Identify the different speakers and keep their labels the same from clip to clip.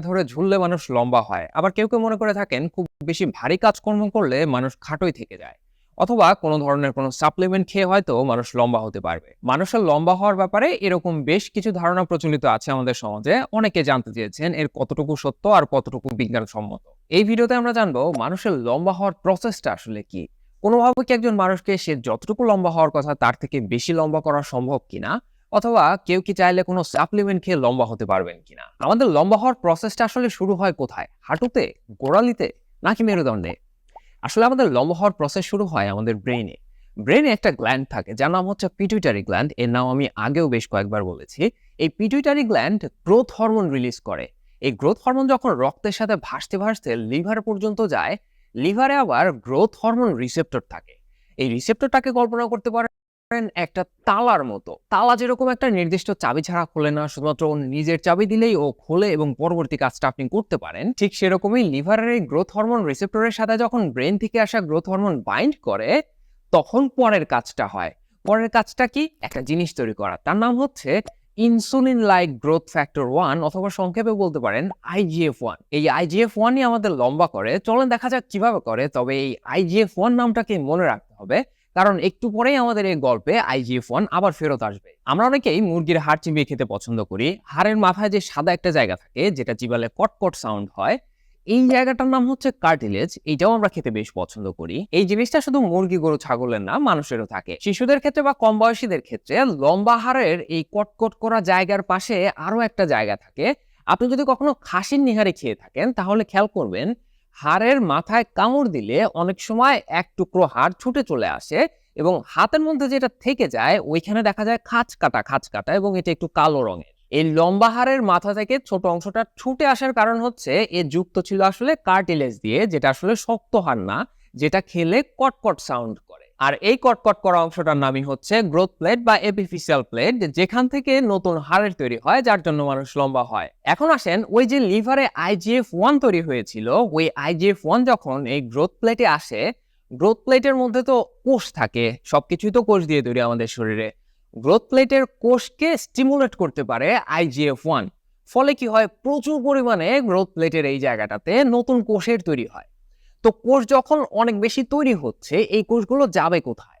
Speaker 1: ধরে ঝুললে মানুষ লম্বা হয়। আবার কেউ কেউ মনে করে থাকেন খুব বেশি ভারী কাজকর্ম করলে মানুষ খাটোই থেকে যায়। অথবা কোনো ধরনের কোনো সাপ্লিমেন্ট খেয়ে হয়তো মানুষ লম্বা হতে পারবে। মানুষের লম্বা হওয়ার ব্যাপারে এরকম বেশ কিছু ধারণা প্রচলিত আছে আমাদের সমাজে। অনেকে জানতে চেয়েছেন এর কতটুকু সত্য আর কতটুকু বিজ্ঞানসম্মত। এই ভিডিওতে আমরা জানব মানুষের লম্বা হওয়ার প্রসেসটা আসলে কি? কোনোভাবে কি একজন মানুষকে সে যতটুকু লম্বা হওয়ার কথা তার থেকে বেশি লম্বা করা সম্ভব কিনা? অথবা কেউ কি চাইলে কোনো সাপ্লিমেন্ট খেয়ে লম্বা হতে পারবেন কিনা? আমাদের লম্বা হওয়ার প্রসেসটা আসলে শুরু হয় কোথায়? হাঁটুতে, গোড়ালিতে, নাকি মেরুদণ্ডে? আসলে আমাদের লম্বা হওয়ার প্রসেস শুরু হয় আমাদের ব্রেইনে ব্রেইনে একটা গ্ল্যান্ড থাকে, যার নাম হচ্ছে পিটুইটারি গ্ল্যান্ড এর নাম আমি আগেও বেশ কয়েকবার বলেছি। এই pituitary gland growth hormone release করে। এই গ্রোথ হরমোন যখন রক্তের সাথে ভাসতে ভাসতে লিভার পর্যন্ত যায় লিভারে আবার গ্রোথ হরমোন রিসেপ্টর থাকে। এই রিসেপ্টরটাকে কল্পনা করতে পারেন একটা তালার মতো। তালা যেরকম একটা নির্দিষ্ট চাবি ছাড়া খোলে না, শুধুমাত্র নিজের চাবি দিলেই ও খোলে এবং পরবর্তী কাজটা আপনি করতে পারেন, ঠিক সেরকমই লিভারের এই গ্রোথ হরমোন রিসেপ্টরের সাথে যখন ব্রেন থেকে আসা গ্রোথ হরমোন বাইন্ড করে, তখন পরের কাজটা হয়। পরের কাজটা কি? একটা জিনিস তৈরি করা। তার নাম হচ্ছে insulin like growth factor one অথবা সংক্ষেপে বলতে পারেন আইজিএফ ওয়ান এই আইজিএফ ওয়ানই আমাদের লম্বা করে। চলেন দেখা যাক কীভাবে করে, তবে এই আইজিএফ ওয়ান নামটাকে মনে রাখতে হবে। কারণ একটু পরেই আমাদের এই গল্পে আইজিএফ ওয়ান আবার ফেরত আসবে। আমরা অনেকেই মুরগির হাড় চিবিয়ে খেতে পছন্দ করি। হাড়ের মাথায় যে সাদা একটা জায়গা থাকে, যেটা চিবালে কটকট সাউন্ড হয়, এই জায়গাটার নাম হচ্ছে কার্টিলেজ এইটাও আমরা খেতে বেশ পছন্দ করি। এই জিনিসটা শুধু মুরগি, গরু, ছাগলের না, মানুষেরও থাকে। শিশুদের ক্ষেত্রে বা কম বয়সীদের ক্ষেত্রে লম্বা হাড়ের এই কটকট করা জায়গার পাশে আরও একটা জায়গা থাকে। আপনি যদি কখনো খাসির নিহারে খেয়ে থাকেন, তাহলে খেয়াল করবেন হাড়ের মাথায় কামড় দিলে অনেক সময় এক টুকরো হাড় ছুটে চলে আসে এবং হাতের মধ্যে যেটা থেকে যায়, ওইখানে দেখা যায় খাঁচ কাটা খাঁচ কাটা এবং এটা একটু কালো রঙের। এই লম্বা হাড়ের মাথা থেকে ছোট অংশটা ছুটে আসার কারণ হচ্ছে এ যুক্ত ছিল আসলে কার্টিলেজ দিয়ে, যেটা আসলে শক্ত হাড় না, যেটা খেলে কটকট সাউন্ড করে। আর এই কটকট করা অংশটার নামই হচ্ছে গ্রোথ প্লেট বা এপিফিশিয়াল প্লেট যেখান থেকে নতুন হাড়ের তৈরি হয়, যার জন্য মানুষ লম্বা হয়। এখন আসেন, ওই যে লিভারে আইজিএফ ওয়ান তৈরি হয়েছিল, ওই আইজিএফ ওয়ান যখন এই গ্রোথ প্লেটে আসে গ্রোথ প্লেটের মধ্যে তো কোষ থাকে, সবকিছুই তো কোষ দিয়ে তৈরি আমাদের শরীরে। গ্রোথ প্লেটের কোষকে স্টিমুলেট করতে পারে আইজিএফ ওয়ান ফলে কি হয়? প্রচুর পরিমাণে গ্রোথ প্লেটের এই জায়গাটাতে নতুন কোষের তৈরি হয়। তো কোষ যখন অনেক বেশি তৈরি হচ্ছে, এই কোষগুলো যাবে কোথায়?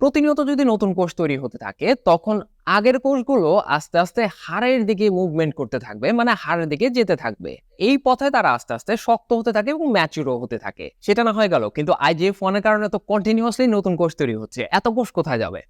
Speaker 1: প্রতিনিয়ত যদি নতুন কোষ তৈরি হতে থাকে, তখন আগের কোষগুলো আস্তে আস্তে হাড়ের দিকে মুভমেন্ট করতে থাকবে মানে হাড়ের দিকে যেতে থাকবে। এই পথে তারা আস্তে আস্তে শক্ত হতে থাকে এবং ম্যাচুরও হতে থাকে। সেটা না হয়ে গেল, কিন্তু আইজিএফ ওয়ানের কারণে তো কন্টিনিউয়াসলি নতুন কোষ তৈরি হচ্ছে। এত কোষ কোথায় যাবে?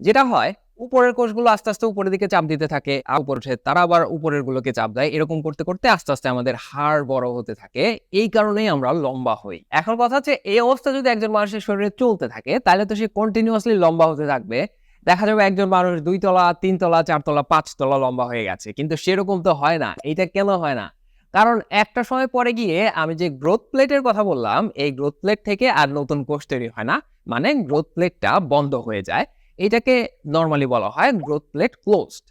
Speaker 1: যেটা হয় উপরের কোষগুলো আস্তে আস্তে উপরের দিকে চাপ দিতে থাকে উপর উঠে তারা আবার উপরের গুলোকে চাপ দেয়। এরকম করতে করতে আস্তে আস্তে আমাদের হাড় বড় হতে থাকে। এই কারণেই আমরা লম্বা হই। এখন কথা হচ্ছে, এই অবস্থা যদি একজন মানুষের শরীরে চলতে থাকে, তাহলে তো সে কন্টিনিউয়াসলি লম্বা হতে থাকবে। দেখা যাবে একজন মানুষ দুই তলা তিন তলা চার তলা পাঁচ তলা লম্বা হয়ে গেছে। কিন্তু সেরকম তো হয় না। এইটা কেন হয় না? কারণ একটা সময় পরে গিয়ে আমি যে গ্রোথ প্লেটের কথা বললাম, এই গ্রোথ প্লেট থেকে আর নতুন কোষ তৈরি হয় না। মানে গ্রোথ প্লেটটা বন্ধ হয়ে যায়। এটাকে নর্মালি বলা হয় গ্রোথ প্লেট ক্লোজড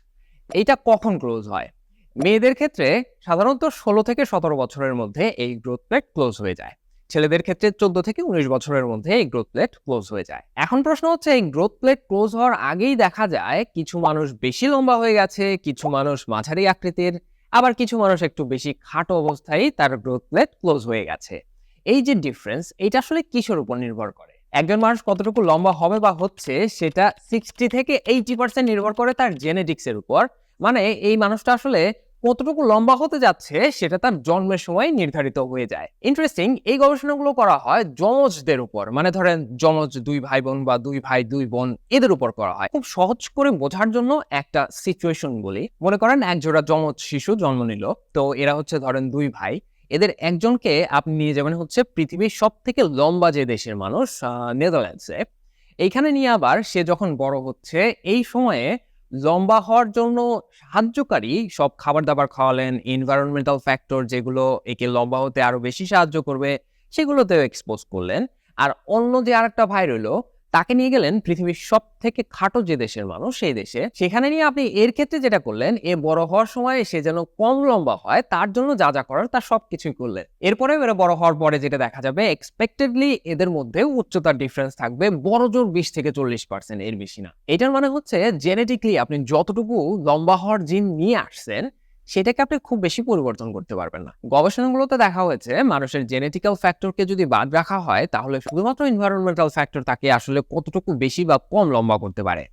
Speaker 1: এইটা কখন ক্লোজ হয়? মেয়েদের ক্ষেত্রে সাধারণত ষোলো থেকে সতেরো বছরের মধ্যে এই গ্রোথ প্লেট ক্লোজ হয়ে যায়। ছেলেদের ক্ষেত্রে চোদ্দ থেকে উনিশ বছরের মধ্যে এই গ্রোথ প্লেট ক্লোজ হয়ে যায়। এখন প্রশ্ন হচ্ছে, এই গ্রোথ প্লেট ক্লোজ হওয়ার আগেই দেখা যায় কিছু মানুষ বেশি লম্বা হয়ে গেছে, কিছু মানুষ মাঝারি আকৃতির, আবার কিছু মানুষ একটু বেশি খাটো অবস্থায় তার গ্রোথ প্লেট ক্লোজ হয়ে গেছে। এই যে ডিফারেন্স এটা আসলে কিসের উপর নির্ভর করে? একজন মানুষ কতটুকু লম্বা হবে বা হচ্ছে সেটা সিক্সটি থেকে এইটি পার্সেন্ট নির্ভর করে তার জেনেটিক্স এর উপর। মানে এই মানুষটা আসলে কতটুকু লম্বা হতে যাচ্ছে সেটা তার জন্মের সময় নির্ধারিত হয়ে যায়। ইন্টারেস্টিং এই গবেষণাগুলো করা হয় যমজদের উপর। মানে ধরেন যমজ দুই ভাই বোন বা দুই ভাই, দুই বোন এদের উপর করা হয়। খুব সহজ করে বোঝার জন্য একটা সিচুয়েশন বলি। মনে করেন এক জোড়া যমজ শিশু জন্ম নিল। তো এরা হচ্ছে ধরেন দুই ভাই। এদের একজনকে আপনি নিয়ে যাবেন হচ্ছে পৃথিবীর সব থেকে লম্বা যে দেশের মানুষ নেদারল্যান্ডসে। এইখানে নিয়ে আবার সে যখন বড় হচ্ছে, এই সময়ে লম্বা হওয়ার জন্য সাহায্যকারী সব খাবার দাবার খাওয়ালেন এনভায়রনমেন্টাল ফ্যাক্টর যেগুলো একে লম্বা হতে আরও বেশি সাহায্য করবে, সেগুলোতেও এক্সপোজ করলেন। আর অন্য যে আরেকটা ভাই রইল তাকে নিয়ে গেলেন পৃথিবীর সব থেকে খাটো যে দেশের মানুষ, সেই দেশে। সেখানে নিয়ে আপনি এর ক্ষেত্রে যেটা করলেন, এ বড় হওয়ার সময় সে যেন কম লম্বা হয়, তার জন্য যা যা করার তার সবকিছুই করলেন। এরপরে এরা বড় হওয়ার পরে যেটা দেখা যাবে এক্সপেক্টেডলি এদের মধ্যে উচ্চতার ডিফারেন্স থাকবে, বড় জোর বিশ থেকে চল্লিশ পার্সেন্ট এর বেশি না। এটার মানে হচ্ছে জেনেটিকলি আপনি যতটুকু লম্বা হওয়ার জিন নিয়ে আসছেন সেটাকে আপনি খুব বেশি পরিবর্তন করতে পারবেন না। গবেষণাগুলোতে দেখা হয়েছে, মানুষের জেনেটিক্যাল ফ্যাক্টরকে যদি বাদ রাখা হয়, তাহলে শুধুমাত্র এনভায়রনমেন্টাল ফ্যাক্টর তাকে আসলে কতটুকু বেশি বা কম লম্বা করতে পারে।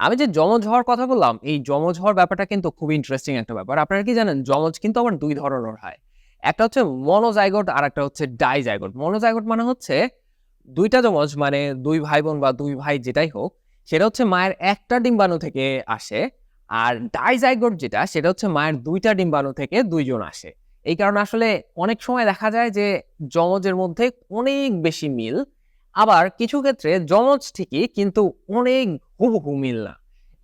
Speaker 1: আমি যে যমজ হওয়ার কথা বললাম, এই জমজ হওয়ার ব্যাপারটা কিন্তু খুব ইন্টারেস্টিং একটা ব্যাপার। আপনারা কি জানেন, যমজ কিন্তু আবার দুই ধরনের হয়। একটা হচ্ছে মনোজাইগোট আর একটা হচ্ছে ডাইজাইগোট মনোজাইগোট মানে হচ্ছে দুইটা যমজ মানে দুই ভাই বোন বা দুই ভাই যেটাই হোক, সেটা হচ্ছে মায়ের একটা ডিম্বাণু থেকে আসে। আর ডাইজাইগোট যেটা, সেটা হচ্ছে মায়ের দুইটা ডিম্বাণু থেকে দুইজন আসে। এই কারণে আসলে অনেক সময় দেখা যায় যে যমজের মধ্যে অনেক বেশি মিল, আবার কিছু ক্ষেত্রে যমজ ঠিকই কিন্তু অনেক হুবহু মিল না।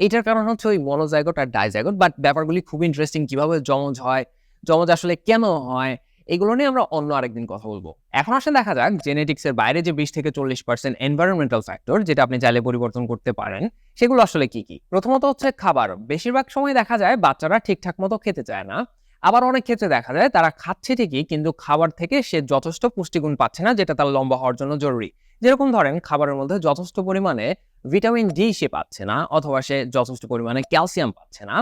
Speaker 1: এটার কারণ হচ্ছে ওই মনোজাইগট আর ডাইজাইগট, বাট ব্যাপারগুলি খুব ইন্টারেস্টিং কীভাবে যমজ হয়, যমজ আসলে কেন হয় এগুলো নিয়ে আমরা অন্য আরেকদিন কথা বলব। এখন আসলে দেখা যাক জেনেটিক্সের বাইরে যে বিশ থেকে চল্লিশ পার্সেন্ট এনভায়রনমেন্টাল ফ্যাক্টর যেটা আপনি চাইলে পরিবর্তন করতে পারেন, সেগুলো আসলে কি কি? প্রথমত হচ্ছে খাবার। বেশিরভাগ সময় দেখা যায় বাচ্চারা ঠিকঠাক মতো খেতে চায় না। আবার অনেক ক্ষেত্রে দেখা যায় তারা খাচ্ছে ঠিকই, কিন্তু খাবার থেকে সে যথেষ্ট পুষ্টিগুণ পাচ্ছে না, যেটা তার লম্বা হওয়ার জন্য জরুরি। যেরকম ধরেন, খাবারের মধ্যে যথেষ্ট পরিমাণে ভিটামিন ডি সে পাচ্ছে না, অথবা সে যথেষ্ট পরিমাণে ক্যালসিয়াম পাচ্ছে না।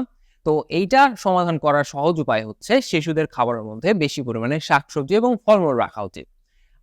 Speaker 1: তো এইটা সমাধান করার সহজ উপায় হচ্ছে শিশুদের খাবারের মধ্যে বেশি পরিমাণে শাকসবজি এবং ফলমূল রাখা উচিত।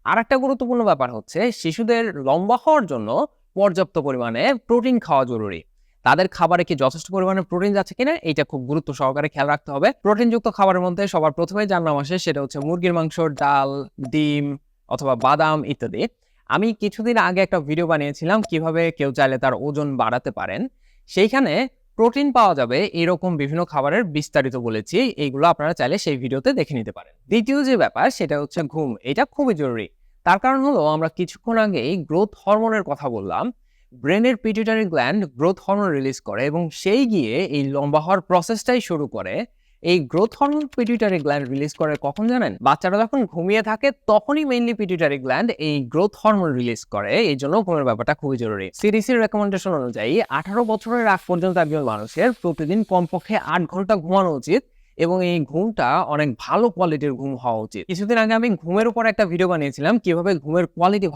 Speaker 1: আর একটা গুরুত্বপূর্ণ ব্যাপার হচ্ছে শিশুদের লম্বা হওয়ার জন্য পর্যাপ্ত পরিমাণে প্রোটিন খাওয়া জরুরি। তাদের খাবারে কি যথেষ্ট পরিমাণে প্রোটিন যাচ্ছে কিনা এটা খুব গুরুত্ব সহকারে খেয়াল রাখতে হবে। প্রোটিনযুক্ত খাবারের মধ্যে সবার প্রথমে যার নাম আসে সেটা হচ্ছে মুরগির মাংস, ডাল, ডিম অথবা বাদাম ইত্যাদি। আমি কিছুদিন আগে একটা ভিডিও বানিয়েছিলাম কীভাবে কেউ চাইলে তার ওজন বাড়াতে পারেন। সেইখানে প্রোটিন পাওয়া যাবে এরকম বিভিন্ন খাবারের বিস্তারিত বলেছি, এইগুলো আপনারা চাইলে সেই ভিডিওতে দেখে নিতে পারেন। দ্বিতীয় যে ব্যাপার, সেটা হচ্ছে ঘুম, এটা খুবই জরুরি। তার কারণ হলো, আমরা কিছুক্ষণ আগেই গ্রোথ হরমোনের কথা বললাম। ব্রেনের pituitary gland growth hormone release করে এবং সেই গিয়ে এই লম্বা হওয়ার প্রসেসটাই শুরু করে এই growth hormone pituitary gland release করে কখন জানেন? বাচ্চারা যখন ঘুমিয়ে থাকে, তখনই মেইনলি পিটুইটারি গ্ল্যান্ড এই গ্রোথ হরমোন রিলিজ করে। এই জন্য ঘুমের ব্যাপারটা খুবই জরুরি। সিডিসির রেকমেন্ডেশন অনুযায়ী, আঠারো বছরের আগ পর্যন্ত একজন মানুষের প্রতিদিন কমপক্ষে আট ঘণ্টা ঘুমানো উচিত এবং এই ঘুমটা অনেক ভালো কোয়ালিটির ঘুম হওয়া উচিত। কিছুদিন আগে আমি ঘুমের উপর একটা ভিডিও বানিয়েছিলাম, কীভাবে ঘুমের কোয়ালিটি